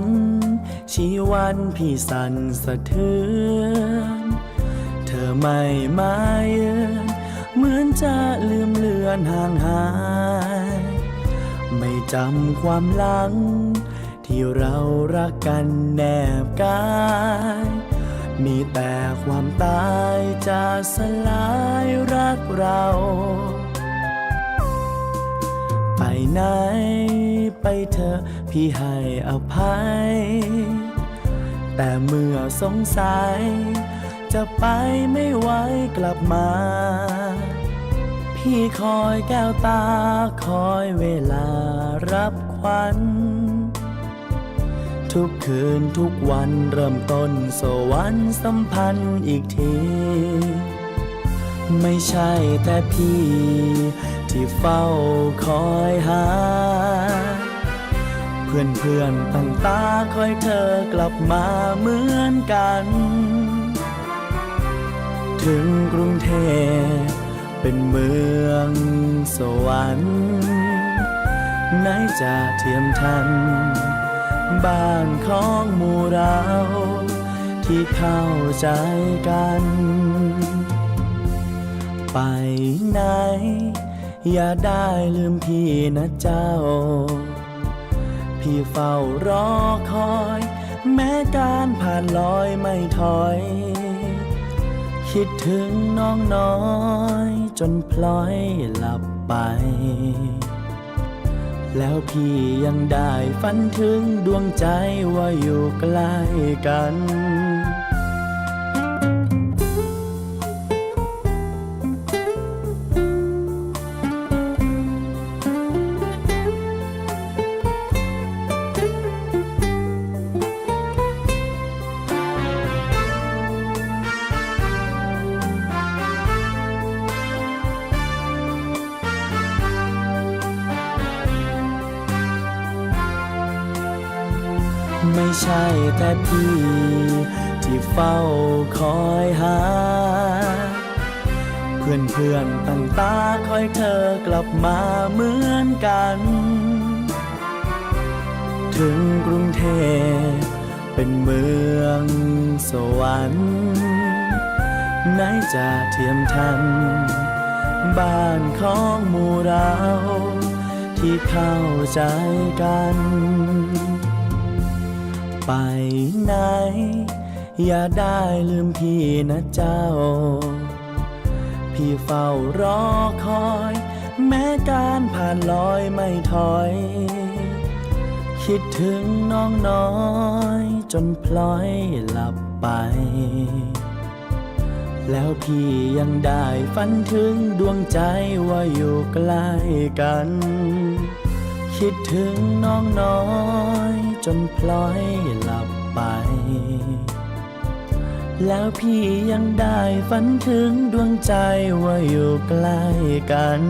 นชีวันพี่สันสะเทือนเธอไม่มาเยือนเหมือนจะลืมเลือนห่างหาย ไม่จำความหลัง ที่เรารักกันแนบกายมีแต่ความตายจะสลายรักเรา ไปไหน เถอะพี่ให้อภัย แต่เมื่อสงสัย จะไปไม่ไหวกลับมา พี่คอยแก้วตาคอยเวลารับขวัญทุกคืนทุกวันเริ่มต้นสวรรค์สัมพันธ์อีกที ไม่ใช่แต่พี่ที่เฝ้าคอยหา พื่อนเพื่อนตั้งตาคอยเธอกลับมาเหมือนกัน ถึงกรุงเทพเป็นเมืองสวรรค์ไหนจะเทียมทัน บ้านของหมู่เรา ที่เข้าใจกัน ไปไหน อย่าได้ลืมพี่นะเจ้า พี่เฝ้ารอคอย แม้การผ่านลอยไม่ถอย คิดถึงน้องน้อย จนพลอยหลับไป แล้วพี่ยังได้ฝันถึงดวงใจว่าอยู่ใกล้กัน ไม่ใช่แต่พี่ที่เฝ้าคอยหา เพื่อนเพื่อนตั้งตาคอยเธอกลับมาเหมือนกัน ถึงกรุงเทพเป็นเมืองสวรรค์ไหนจะเทียมทันบ้านของหมู่เราที่เข้าใจกัน ไปไหน อย่าได้ลืมพี่นะเจ้า พี่เฝ้ารอคอย แม้การผ่านลอยไม่ถอย คิดถึงน้องน้อย จนพลอยหลับไป แล้วพี่ยังได้ฝันถึงดวงใจว่าอยู่ใกล้กัน คิดถึงน้องน้อย นพลอยหลับไป แล้วพี่ยังได้ฝันถึงดวงใจว่าอยู่ใกล้กัน